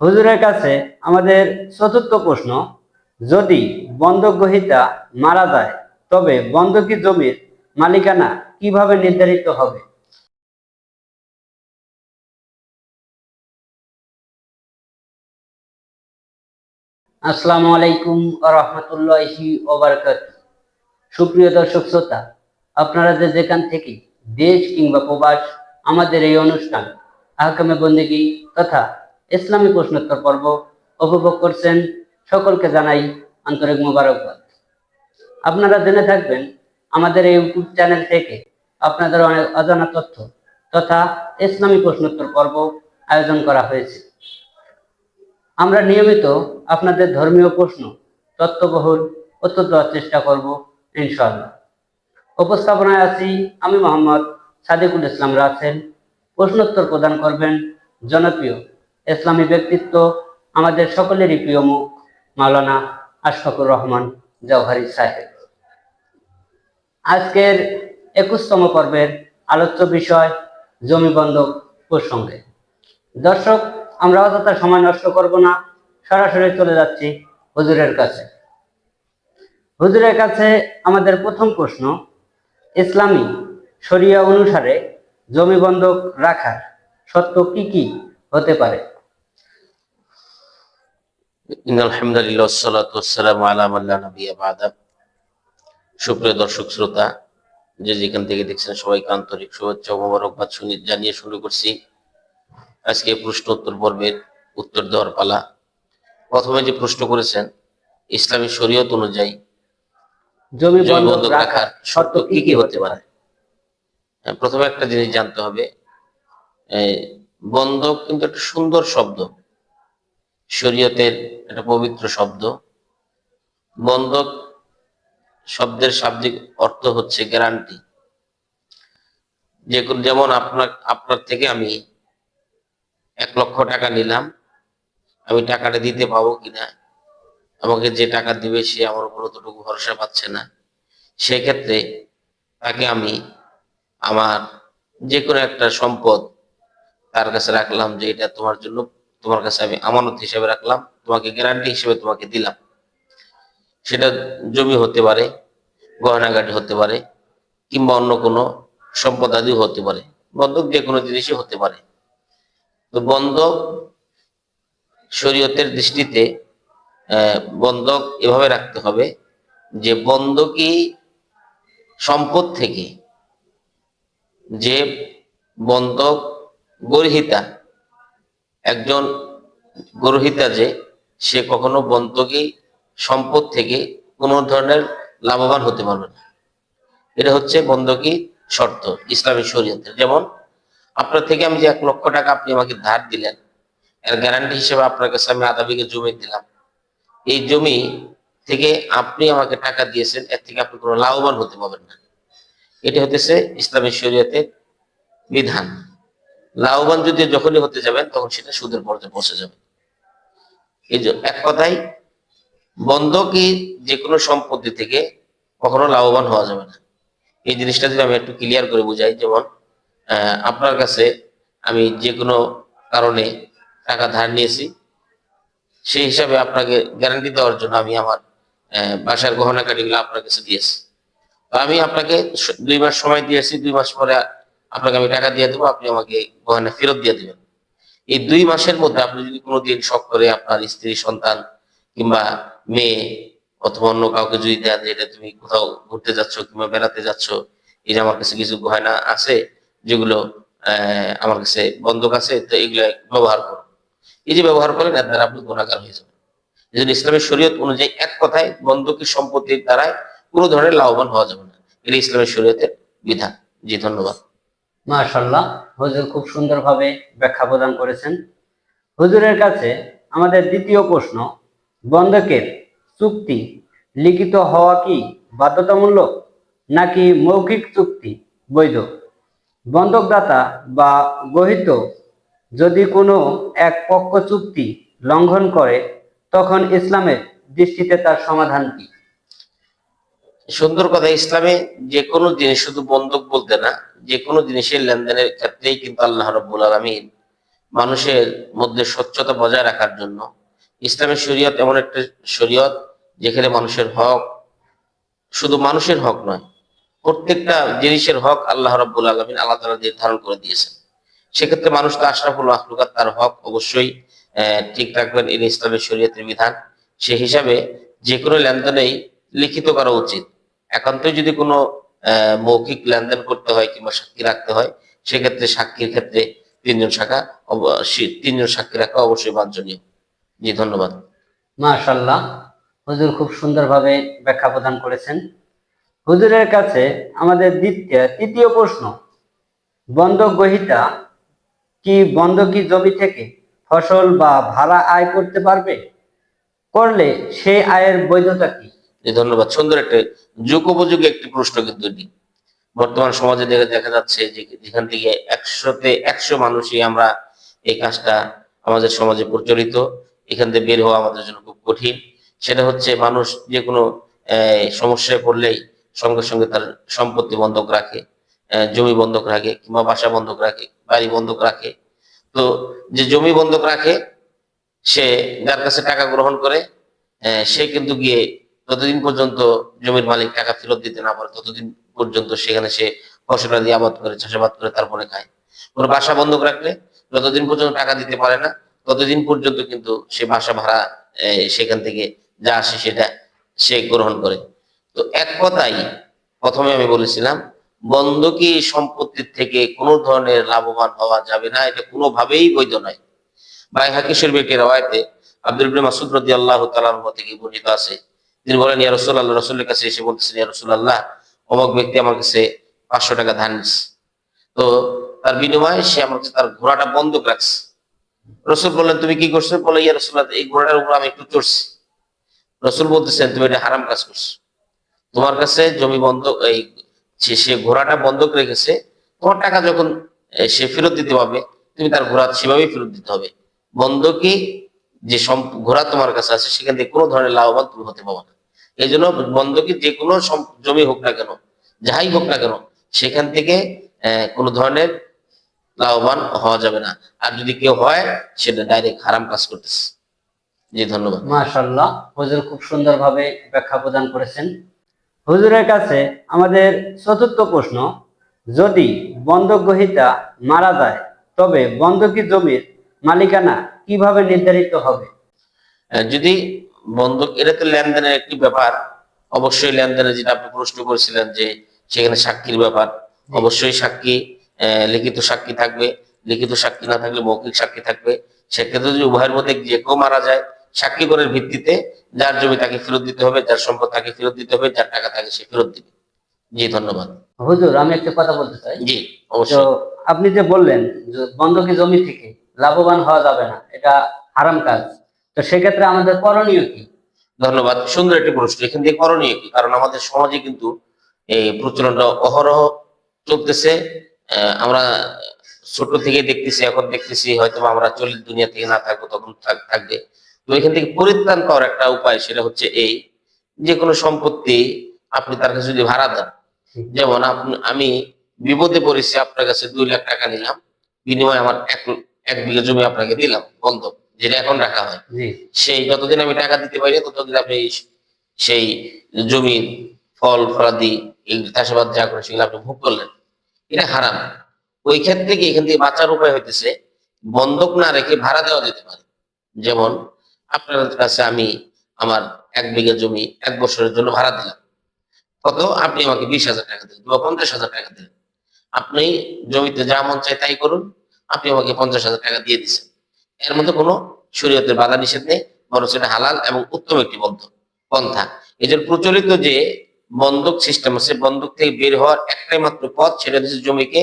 হুজুরের কাছে আমাদের চতুর্থ প্রশ্ন, যদি বন্ধক গ্রহীতা মারা যায়, তবে বন্ধকি জমির মালিকানা কীভাবে নির্ধারিত হবে? আসসালামু আলাইকুম রহমতুল্লাহি ওবরকাত। সুপ্রিয় দর্শক শ্রোতা, আপনারা যে যেখান থেকে দেশ কিংবা প্রবাস, আমাদের এই অনুষ্ঠান, আহকামে বন্দিগি তথা ইসলামী প্রশ্নোত্তর পর্ব উপভোগ করছেন সকলকে জানাই আন্তরিক মোবারকবাদ। আপনারা জেনে থাকবেন, আমাদের এই ইউটিউব চ্যানেল থেকে আপনাদের অনেক অজানা তথ্য তথা ইসলামী প্রশ্নোত্তর পর্ব আয়োজন করা হয়েছে। আমরা নিয়মিত আপনাদের ধর্মীয় প্রশ্ন, তত্ত্ববহুল উত্তর দেওয়ার চেষ্টা করব, ইনশাআল্লাহ। উপস্থাপনায় আছি আমি মোহাম্মদ সাদিকুল ইসলাম রাসেল প্রশ্নোত্তর প্রদান করবেন জনপ্রিয় ইসলামী ব্যক্তিত্ব আমাদের সকলেরই প্রিয় মুখ, মাওলানা আশফাকুর রহমান জওহারি সাহেব। আজকের একুশতম পর্বের আলোচ্য বিষয়, জমি বন্ধক প্রসঙ্গে। দর্শক, আমরা অযথা সময় নষ্ট করব না, সরাসরি চলে যাচ্ছি হুজুরের কাছে। হুজুরের কাছে আমাদের প্রথম প্রশ্ন, ইসলামী শরিয়া অনুসারে জমি বন্ধক রাখার সত্য কি কি হতে পারে? ইন আলহামদুলিল্লাহ সাল্লাতু ওয়াসসালামু আলা লা বা'দা। সুপ্রিয় দর্শক শ্রোতা যে যেখান থেকে দেখছেন সবাইকে আন্তরিক শুভেচ্ছা ও মোবারকবাদ শুনি জানিয়ে শুরু করছি। আজকে প্রশ্ন উত্তর পর্বের উত্তর দেওয়ার পালা। প্রথমে যে প্রশ্ন করেছেন ইসলামী শরীয়ত অনুযায়ী জমি বন্ধক রাখার শর্ত কি কি হতে পারে? হ্যাঁ, প্রথমে একটা জিনিস জানতে হবে। বন্ধক কিন্তু একটা সুন্দর শব্দ। শরীয়তের একটা পবিত্র শব্দ। বন্ধক শব্দের শাব্দিক অর্থ হচ্ছে গ্যারান্টি যে যেমন আপনার আপনার থেকে আমি এক লক্ষ টাকা নিলাম, আমি টাকাটা দিতে পাবো কিনা, আমাকে যে টাকা দিবে সে আমার উপর অতটুকু ভরসা পাচ্ছে না। সেক্ষেত্রে তাকে আমি আমার যে কোনো একটা সম্পদ তার কাছে রাখলাম যে এটা তোমার জন্য তোমার কাছে আমি আমানত হিসেবে রাখলাম, তোমাকে গ্যারান্টি হিসেবে তোমাকে দিলাম। সেটা জমি হতে পারে, গয়নাগাটি হতে পারে, কিংবা অন্য কোনো সম্পদ আদিও হতে পারে, বন্ধক যে কোনো জিনিসই হতে পারে। তো বন্ধক শরীয়তের দৃষ্টিতে বন্ধক এভাবে রাখতে হবে যে বন্ধকি সম্পদ থেকে যে বন্ধক গরহিতা একজন গরহিতা যে, সে কখনো বন্ধকি সম্পদ থেকে কোনো ধরনের লাভবান হতে পারবে না। এটা হচ্ছে বন্ধকি শর্ত, ইসলামী শরীয়তের। যেমন, আপনার থেকে আমি যে এক লক্ষ টাকা আপনি আমাকে ধার দিলেন, এর গ্যারান্টি হিসেবে আপনার কাছে আমি আধা বিঘে জমি দিলাম। এই জমি থেকে আপনি আমাকে টাকা দিয়েছেন, এর থেকে আপনি কোনো লাভবান হতে পারবেন না। এটা হতেছে ইসলামী শরীয়তের বিধান। লাভবান যদি যখনই হতে যাবেন, তখন সেটা সুদের পর্যায়ে পৌঁছে যাবে। এই যে এক কথাই বন্ধকি যে কোনো সম্পত্তি থেকে কখনো লাভবান হওয়া যাবে না। এই জিনিসটা যদি আমি একটু ক্লিয়ার করে বুঝাই, যেমন আপনার কাছে আমি যে কোনো কারণে টাকা ধার নিয়েছি, সেই হিসাবে আপনাকে গ্যারান্টি দেওয়ার জন্য আমি আমার বাসার গহনা কাটিগুলো আপনার কাছে দিয়েছি। আমি আপনাকে দুই মাস সময় দিয়েছি, দুই মাস পরে আপনাকে আমি টাকা দিয়ে দেবো, আপনি আমাকে গহনা ফেরত দিয়ে দিবেন। এই দুই মাসের মধ্যে আপনি যদি কোনোদিন শখ করে আপনার স্ত্রী, সন্তান কিংবা মেয়ে অথবা অন্য কাউকে যদি দেন যে এটা তুমি কোথাও ঘুরতে যাচ্ছ কিংবা বেড়াতে যাচ্ছ যে আমার কাছে কিছু গহনা আছে যেগুলো আমার কাছে বন্ধক আছে, তো এগুলো ব্যবহার করো এই যে ব্যবহার করেন, এর দ্বারা আপনি গুণাগার হয়ে যাবেন। এই জন্য ইসলামের শরীয়ত অনুযায়ী এক কথায় বন্ধকি সম্পত্তির দ্বারাই কোনো ধরনের লাভবান হওয়া যাবে না। এটা ইসলামের শরীয়তের বিধান। জি, ধন্যবাদ। মাশাল্লাহ হুজুর খুব সুন্দরভাবে ব্যাখ্যা প্রদান করেছেন। হুজুরের কাছে আমাদের দ্বিতীয় প্রশ্ন, বন্ধকের চুক্তি লিখিত হওয়া কি বাধ্যতামূলক নাকি মৌখিক চুক্তি বৈধ? বন্ধকদাতা বা গহিত যদি কোনো এক পক্ষ চুক্তি লঙ্ঘন করে, তখন ইসলামের দৃষ্টিতে তার সমাধান কি? সুন্দর কথা, ইসলামে যে কোনো জিনিস শুধু বন্ধক বলতে না যে কোনো জিনিসের লেনদেনের ক্ষেত্রেই কিন্তু আল্লাহ রব্বুল আলমিন মানুষের মধ্যে স্বচ্ছতা বজায় রাখার জন্য ইসলামের শরীয়ত এমন একটা শরীয়ত যেখানে মানুষের হক শুধু মানুষের হক নয়, প্রত্যেকটা জিনিসের হক আল্লাহ রাব্বুল আলমিন আল্লাহ তালা নির্ধারণ করে দিয়েছেন। সেক্ষেত্রে মানুষ তো আশরাফুল আহলুকাত তার হক অবশ্যই ঠিক রাখবেন এই ইসলামের শরীয়তের বিধান। সে হিসাবে যে কোনো লেনদেনেই লিখিত করা উচিত। একান্তই যদি কোনো মৌখিক লেনদেন করতে হয় কিংবা সাক্ষী রাখতে হয়, সেক্ষেত্রে সাক্ষীর ক্ষেত্রে তিনজন শাখা তিনজন সাক্ষী রাখা অবশ্যই বাঞ্ছনীয়। জি, ধন্যবাদ। মাশাল্লাহ হুজুর খুব সুন্দরভাবে ব্যাখ্যা প্রদান করেছেন। হুজুরের কাছে আমাদের দ্বিতীয়, তৃতীয় প্রশ্ন, বন্ধক গ্রহীতা কি বন্ধকি জমি থেকে ফসল বা ভাড়া আয় করতে পারবে? করলে সেই আয়ের বৈধতা কি? জি ধন্যবাদ, সুন্দর একটা যুগ উপযোগী একটি প্রশ্ন কিন্তু বর্তমান সমাজে দেখে যাচ্ছে যে যেখান থেকে একশোতে একশো মানুষই আমরা এই কাজটা আমাদের সমাজে প্রচলিত। এখান থেকে বের হওয়া আমাদের জন্য খুব কঠিন। সেটা হচ্ছে মানুষ যে কোনো সমস্যায় পড়লেই সঙ্গে সঙ্গে তার সম্পত্তি বন্ধক রাখে জমি বন্ধক রাখে কিংবা বাসা বন্ধক রাখে, বাড়ি বন্ধক রাখে। তো যে জমি বন্ধক রাখে, সে যার কাছে টাকা গ্রহণ করে সে কিন্তু গিয়ে ততদিন পর্যন্ত জমির মালিক টাকা ফেরত দিতে না পারে, ততদিন পর্যন্ত সেখানে সে ফসলাদি আবাদ করে, চাষাবাদ করে তারপরে খায়। কোনো বাসা বন্ধক রাখলে যতদিন পর্যন্ত টাকা দিতে পারে না, ততদিন পর্যন্ত কিন্তু সে বাসা ভাড়া সেখান থেকে যা আসে সেটা সে গ্রহণ করে। তো এক কথাই প্রথমে আমি বলেছিলাম, বন্ধকি সম্পত্তির থেকে কোনো ধরনের লাভবান হওয়া যাবে না, এটা কোনোভাবেই বৈধ নয়। বাই হাকিসের ব্যক্তি রাওয়ায়তে আব্দুল মাসুদ রাদিয়াল্লাহু তাআলা আনহু থেকে বর্ণিত আছে তিনি বলেন, ইয়া রাসূলুল্লাহ, রাসূলের কাছে এসে বলতেছেন, ইয়া রাসূলুল্লাহ, অমুক ব্যক্তি আমার কাছে পাঁচশো টাকা নিচ্ছে তো তার বিনিময়ে সে আমার কাছে তার ঘোড়াটা বন্ধক রাখছে। রসুল বললেন, তুমি কি করছ? বলে, ইয়া রাসূলুল্লাহ, এই ঘোড়াটার উপর আমি একটু চড়ছি। রসুল বলতেছেন, তুমি এটা হারাম কাজ করছ। তোমার কাছে জমি বন্ধক, এই সে ঘোড়াটা বন্ধক রেখেছে, তোমার টাকা যখন সে ফেরত দিতে পারবে, তুমি তার ঘোড়া সেভাবেই ফেরত দিতে হবে। বন্ধকি যে ঘোড়া তোমার কাছে আছে, সেখান থেকে কোনো ধরনের লাভবান তুমি হতে পারবে না। এই জন্য বন্ধকি যে কোনো জমি হোক না কেন যাই হোক না কেন সেখান থেকে কোনো ধরনের লাভবান হওয়া যাবে না। আর যদি কেউ হয় সেটা ডাইরেক্ট হারাম কাজ করতেছে। জি ধন্যবাদ। মাশাল্লাহ হুজুর খুব সুন্দরভাবে ব্যাখ্যা প্রদান করেছেন। হুজুরের কাছে আমাদের চতুর্থ প্রশ্ন যদি বন্ধক গ্রহিতা মারা যায় তবে বন্ধকি জমির মালিকানা কীভাবে নির্ধারিত হবে? যদি বন্ধক এটা তো লেনদেনের একটি ব্যাপার। অবশ্যই লেনদেনে যেটা আপনি প্রশ্ন করেছিলেন যে সেখানে সাক্ষীর ব্যাপার অবশ্যই সাক্ষী লিখিত সাক্ষী থাকবে। লিখিত সাক্ষী না থাকলে মৌখিক সাক্ষী থাকবে। সেক্ষেত্রে যদি উভয়ের মধ্যে যে কেউ মারা যায় সাক্ষী করার ভিত্তিতে যার জমি তাকে ফেরত দিতে হবে যার সম্পদ তাকে ফেরত দিতে হবে যার টাকা তাকে সে ফেরত দিবে। জি ধন্যবাদ। হুজুর আমি একটা কথা বলতে চাই। জি অবশ্যই। আপনি যে বললেন যে বন্ধকি জমি থেকে লাভবান হওয়া যাবে না এটা হারাম কাজ। তো সেক্ষেত্রে আমাদের করণীয় কি? ধন্যবাদ। সুন্দর একটি প্রশ্ন। এখান থেকে করণীয় কি? কারণ আমাদের সমাজে কিন্তু এই প্রচলনটা অহরহ চলতেছে। আমরা ছোট থেকে দেখতেছি, এখন দেখতেছি হয়তো আমরা চলিত দুনিয়া থেকে না থাকব তখন থাকবে। তো এখান থেকে পরিত্রাণ পাওয়ার একটা উপায় সেটা হচ্ছে এই যে কোনো সম্পত্তি আপনি তার কাছে যদি ভাড়া দেন, যেমন আমি বিপদে পড়েছি, আপনার কাছে দুই লাখ টাকা নিলাম, বিনিময়ে আমার এক এক বিঘা জমি আপনাকে দিলাম, বন্ধক। যেটা এখন রাখা হয়। সেই যতদিন আমি টাকা দিতে পারি ততদিন আপনি সেই জমির ফল ফলাদি চাষাবাদ যা করে সেগুলো আপনি ভোগ করলেন। এটা হারাম। ওই ক্ষেত্রে কি এখান থেকে বাঁচার উপায় হইতেছে বন্ধক না রেখে ভাড়া দেওয়া যেতে পারে। যেমন আপনার কাছে আমি আমার এক বিঘা জমি এক বছরের জন্য ভাড়া দিলাম। কত? আপনি আমাকে বিশ হাজার টাকা দিলেন বা পঞ্চাশ হাজার টাকা দিলেন আপনি জমিতে যা মন চায় তাই করুন। আপনি আমাকে পঞ্চাশ হাজার টাকা দিয়ে দিচ্ছেন। এর মধ্যে কোনো শরীয়তের বাধা নিষেধ নেই বরং সেটা হালাল এবং উত্তম একটি বন্ধ, পন্থা। এই প্রচলিত যে বন্ধক সিস্টেম আছে বন্ধক থেকে বের হওয়ার একটাই মাত্র পথ, সেটা হচ্ছে জমিকে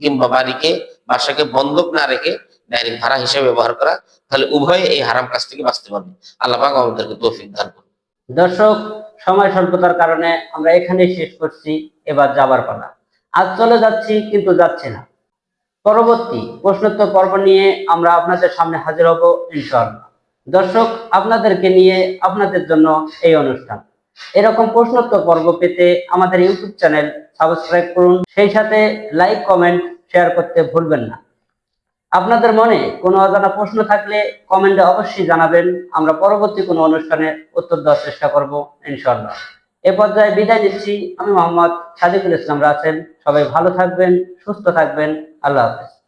কিংবা বাড়িকে, বাসাকে বন্ধক না রেখে ডাইরেক্ট ভাড়া হিসেবে ব্যবহার করা, তাহলে উভয়ে এই হারাম কাজ থেকে বাঁচতে পারবে। আল্লাহ পাক আমাদেরকে তৌফিক দান করুন। দর্শক, সময় স্বল্পতার কারণে আমরা এখানেই শেষ করছি, এবার যাবার পালা। আজ চলে যাচ্ছি, কিন্তু যাচ্ছি না। পরবর্তী প্রশ্নোত্তর পর্ব নিয়ে আমরা আপনাদের সামনে হাজির হব ইনশাআল্লাহ। দর্শক, আপনাদেরকে নিয়ে আপনাদের জন্য এই অনুষ্ঠান। এরকম প্রশ্নোত্তর পর্ব পেতে আমাদের ইউটিউব চ্যানেল সাবস্ক্রাইব করুন। সেই সাথে লাইক, কমেন্ট, শেয়ার করতে ভুলবেন না। আপনাদের মনে কোনো অজানা প্রশ্ন থাকলে কমেন্টে অবশ্যই জানাবেন। আমরা পরবর্তী কোনো অনুষ্ঠানে উত্তর দেওয়ার চেষ্টা করব ইনশাল্লাহ এ পর্যায়ে বিদায় নিচ্ছি। আমি মোহাম্মদ সাদিকুল ইসলাম রাসেল সবাই ভালো থাকবেন, সুস্থ থাকবেন। আল্লাহ হাফেজ।